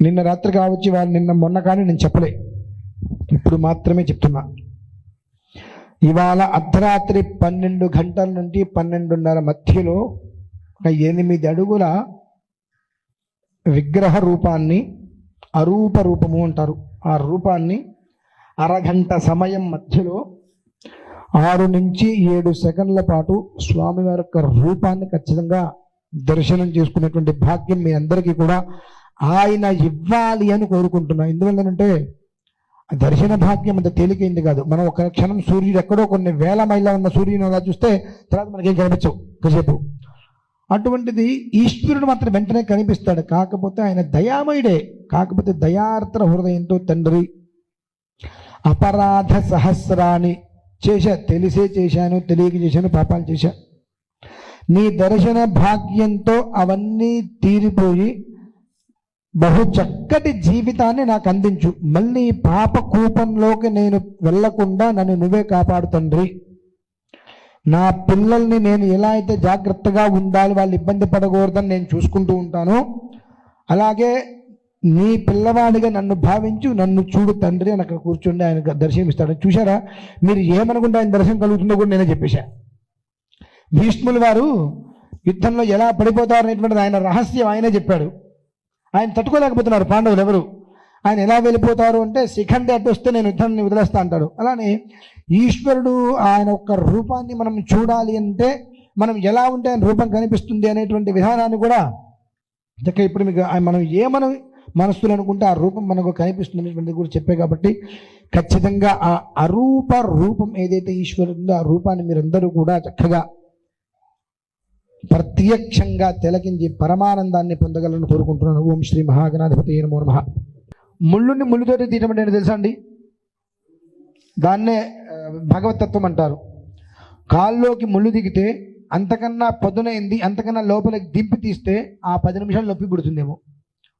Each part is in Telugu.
నిన్న రాత్రి కావచ్చు వాళ్ళు నిన్న మొన్న కానీ నేను చెప్పలే. ఇప్పుడు మాత్రమే చెప్తున్నా. ఇవాళ అర్ధరాత్రి పన్నెండు గంటల నుండి పన్నెండున్నర మధ్యలో ఒక ఎనిమిది అడుగుల విగ్రహ రూపాన్ని అరూప రూపము అంటారు. ఆ రూపాన్ని అరగంట సమయం మధ్యలో ఆరు నుంచి ఏడు సెకండ్ల పాటు స్వామివారి యొక్క రూపాన్ని ఖచ్చితంగా దర్శనం చేసుకునేటువంటి భాగ్యం మీ అందరికీ కూడా ఆయన ఇవ్వాలి అని కోరుకుంటున్నాం. ఎందువల్లనంటే దర్శన భాగ్యం అంత తేలికైంది కాదు. మనం ఒక క్షణం సూర్యుడు ఎక్కడో కొన్ని వేల మైళ్ళ ఉన్న సూర్యుని అలా చూస్తే తర్వాత మనకేం కనిపించవు. కాసేపు. అటువంటిది ఈశ్వరుడు మాత్రం వెంటనే కనిపిస్తాడు. కాకపోతే ఆయన దయామయుడే. కాకపోతే దయార్త్ర హృదయంతో తండ్రి అపరాధ సహస్రాన్ని చేశా. తెలిసే చేశాను తెలియక చేశాను పాపాలు చేశా. నీ దర్శన భాగ్యంతో అవన్నీ తీరిపోయి బహు చక్కటి జీవితాన్ని నాకు అందించు. మళ్ళీ పాప కూపంలోకి నేను వెళ్ళకుండా నన్ను నువ్వే కాపాడు తండ్రి. నా పిల్లల్ని నేను ఎలా అయితే జాగ్రత్తగా ఉండాలి వాళ్ళు ఇబ్బంది పడకూడదని నేను చూసుకుంటూ ఉంటాను. అలాగే నీ పిల్లవాడిగా నన్ను భావించు నన్ను చూడు తండ్రి అని అక్కడ కూర్చుండి ఆయన దర్శనం ఇస్తాడు చూసారా మీరు ఏమనుకుంటే ఆయన దర్శనం కలుగుతుందో కూడా నేనే చెప్పేశా. భీష్ముల వారు యుద్ధంలో ఎలా పడిపోతారు అనేటువంటిది ఆయన రహస్యం ఆయనే చెప్పాడు. ఆయన తట్టుకోలేకపోతున్నారు పాండవులు ఎవరు? ఆయన ఎలా వెళ్ళిపోతారు అంటే శిఖండి అడ్డు వస్తే నేను యుద్ధాన్ని వదిలేస్తా అంటాడు. అలానే ఈశ్వరుడు ఆయన యొక్క రూపాన్ని మనం చూడాలి అంటే మనం ఎలా ఉంటే ఆయన రూపం కనిపిస్తుంది అనేటువంటి విధానాన్ని కూడా చక్క ఇప్పుడు మీకు ఆయన మనం ఏమని మనస్సులు అనుకుంటే ఆ రూపం మనకు కనిపిస్తుంది అనేటువంటిది కూడా చెప్పే కాబట్టి ఖచ్చితంగా ఆ అరూప రూపం ఏదైతే ఈశ్వరుడు ఆ రూపాన్ని మీరందరూ కూడా చక్కగా ప్రత్యక్షంగా తిలకించి పరమానందాన్ని పొందగలను కోరుకుంటున్నాను. ఓం శ్రీ మహాగణాధిపతి నమో నమ. ముళ్ళుని ముళ్ళుతోటి తీయటం అంటే తెలుసా అండి? దాన్నే భగవతత్వం అంటారు. కాల్లోకి ముళ్ళు దిగితే అంతకన్నా పదునైంది అంతకన్నా లోపలికి దింపి తీస్తే ఆ పది నిమిషాలు నొప్పి పుడుతుందేమో.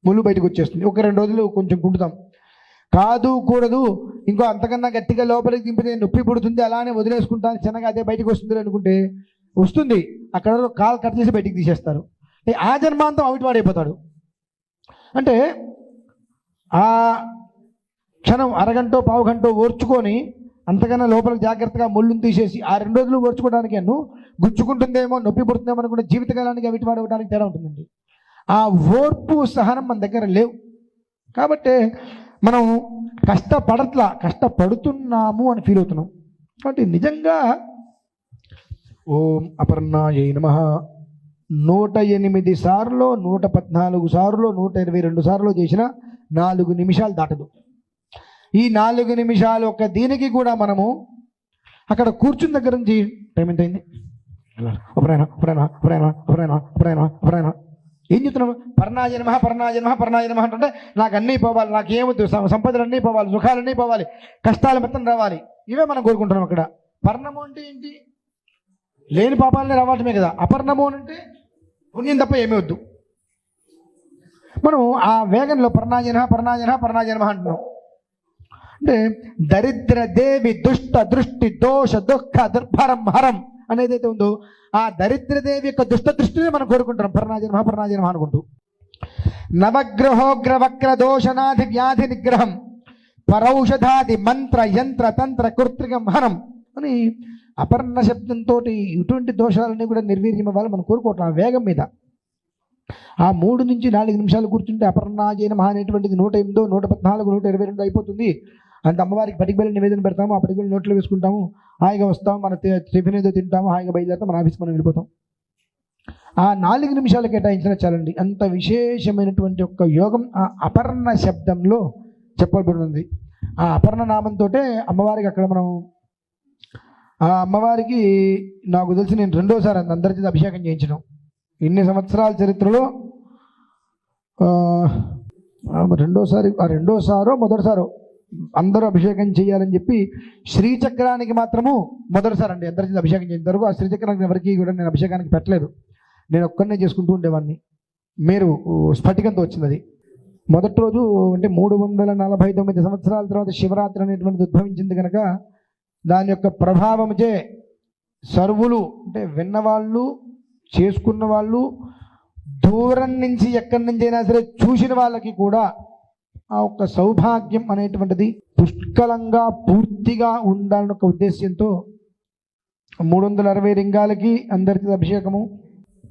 ముళ్ళు బయటకు వచ్చేస్తుంది. ఒక రెండు రోజులు కొంచెం కుంటుతాం. కాదు కూడదు ఇంకో అంతకన్నా గట్టిగా లోపలికి దింపితే నొప్పి పుడుతుంది అలానే వదిలేసుకుంటాను చిన్నగా అదే బయటకు వస్తుంది అనుకుంటే వస్తుంది. అక్కడ కాలు కట్ చేసి బయటికి తీసేస్తారు. ఆ జన్మాంతం అవిటివాడైపోతాడు అంటే ఆ క్షణం అరగంట పావు గంట ఓర్చుకొని అంతకన్నా లోపల జాగ్రత్తగా ముళ్ళును తీసేసి ఆ రెండు రోజులు ఓర్చుకోవడానికి అన్ను గుచ్చుకుంటుందేమో నొప్పి పుడుతుందేమో అనుకుంటే జీవితకాలానికి అవిటి వాడవడానికి తేడా ఉంటుందండి. ఆ ఓర్పు సహనం మన దగ్గర లేవు. కాబట్టి మనం కష్టపడట్లా కష్టపడుతున్నాము అని ఫీల్ అవుతున్నాం. కాబట్టి నిజంగా ఓం అపర్ణాయ నమ. నూట ఎనిమిది సార్లు నూట పద్నాలుగు సార్లు నూట ఇరవై రెండు సార్లు చేసిన నాలుగు నిమిషాలు దాటదు. ఈ నాలుగు నిమిషాలు ఒక దీనికి కూడా మనము అక్కడ కూర్చున్న దగ్గర నుంచి టైం ఎంత అయింది? ఒకరైనా ఒకరైనా ఒకరైనా ఒకరైనా ఒకరైనా అప్పుడైనా ఏం చెప్తున్నాము పర్ణాజన్మ పర్ణాజన్మ పర్ణాజన్మ అంటే నాకు అన్నీ పోవాలి నాకు ఏమొద్దు సం- సంపదలు అన్నీ పోవాలి సుఖాలన్నీ పోవాలి కష్టాలు మొత్తం రావాలి. ఇవే మనం కోరుకుంటున్నాం అక్కడ. పర్ణము అంటే ఏంటి? లేని పాపాలనే రావటమే కదా. అపర్ణము అని అంటే పుణ్యం తప్ప ఏమీ వద్దు. మనం ఆ వేగంలో పర్ణాజన పర్ణాజన పర్ణాజన్మ అంటున్నాం. అంటే దరిద్ర దేవి దుష్ట దృష్టి దోష దుఃఖ దుర్భరం హరం అనేదైతే ఉందో ఆ దరిద్ర దేవి యొక్క దుష్ట దృష్టిని మనం కోరుకుంటాం పర్ణాజన్మ పర్ణాజన్మ అనుకుంటూ. నవగ్రహోగ్ర వక్ర దోషనాది వ్యాధి నిగ్రహం పరౌషధాది మంత్ర యంత్ర తంత్ర కృత్రికం హరం అని అపర్ణ శబ్దంతో ఇటువంటి దోషాలన్నీ కూడా నిర్వీర్యం అవ్వాలి మనం కోరుకోవటం ఆ వేగం మీద. ఆ మూడు నుంచి నాలుగు నిమిషాలు కూర్చుంటే అపర్ణాజైన మహా అనేటువంటిది నూట ఎనిమిదో నూట పద్నాలుగు నూట ఇరవై రెండు అయిపోతుంది. అంత అమ్మవారికి పటికబెల్లి నివేదన పెడతాము ఆ పటికబెల్లి నోట్లో వేసుకుంటాము హాయిగా వస్తాము మన టిఫిన్ ఏదో తింటాము హాయిగా బయలుదేరుతాం మన ఆఫీస్ మనం వెళ్ళిపోతాం. ఆ నాలుగు నిమిషాలు కేటాయించిన చాలండి. అంత విశేషమైనటువంటి ఒక యోగం ఆ అపర్ణ శబ్దంలో చెప్పబడినది ఆ అపర్ణ నామంతో అమ్మవారికి అక్కడ మనం ఆ అమ్మవారికి నాకు తెలిసి నేను రెండోసారి అంత అందరి చేత అభిషేకం చేయించడం. ఇన్ని సంవత్సరాల చరిత్రలో ఆ, రెండోసారి ఆ రెండోసారో మొదటిసారో అందరూ అభిషేకం చేయాలని చెప్పి శ్రీచక్రానికి మాత్రము మొదటిసారి అండి అందరి చేత అభిషేకం చేసిన తర్వాత ఆ శ్రీచక్రానికి ఎవరికి కూడా నేను అభిషేకానికి పెట్టలేదు. నేను ఒక్కనే చేసుకుంటూ ఉండేవాడిని. మీరు స్ఫటికంతో వచ్చింది అది. మొదటి రోజు అంటే మూడు వందల నలభై తొమ్మిది సంవత్సరాల తర్వాత శివరాత్రి అనేటువంటిది ఉద్భవించింది కనుక దాని యొక్క ప్రభావముచే సర్వులు అంటే విన్నవాళ్ళు చేసుకున్న వాళ్ళు దూరం నుంచి ఎక్కడి నుంచి అయినా సరే చూసిన వాళ్ళకి కూడా ఆ ఒక్క సౌభాగ్యం అనేటువంటిది పుష్కలంగా పూర్తిగా ఉండాలని ఒక ఉద్దేశ్యంతో మూడు వందల అరవై లింగాలకి అందరికీ అభిషేకము.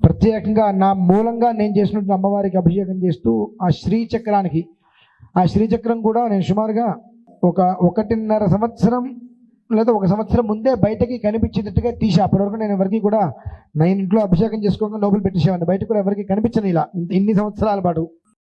ప్రత్యేకంగా నా మూలంగా నేను చేసినటువంటి అమ్మవారికి అభిషేకం చేస్తూ ఆ శ్రీచక్రానికి ఆ శ్రీచక్రం కూడా నేను సుమారుగా ఒక ఒకటిన్నర సంవత్సరం లేదా ఒక సంవత్సరం ముందే బయటకి కనిపించేటట్టుగా తీసి. అప్పటివరకు నేను ఎవరికి కూడా నేను ఇంట్లో అభిషేకం చేసుకోకుండా లోపల పెట్టేసేవాడిని. బయట కూడా ఎవరికి కనిపించను ఇలా. ఇన్ని సంవత్సరాల పాటు.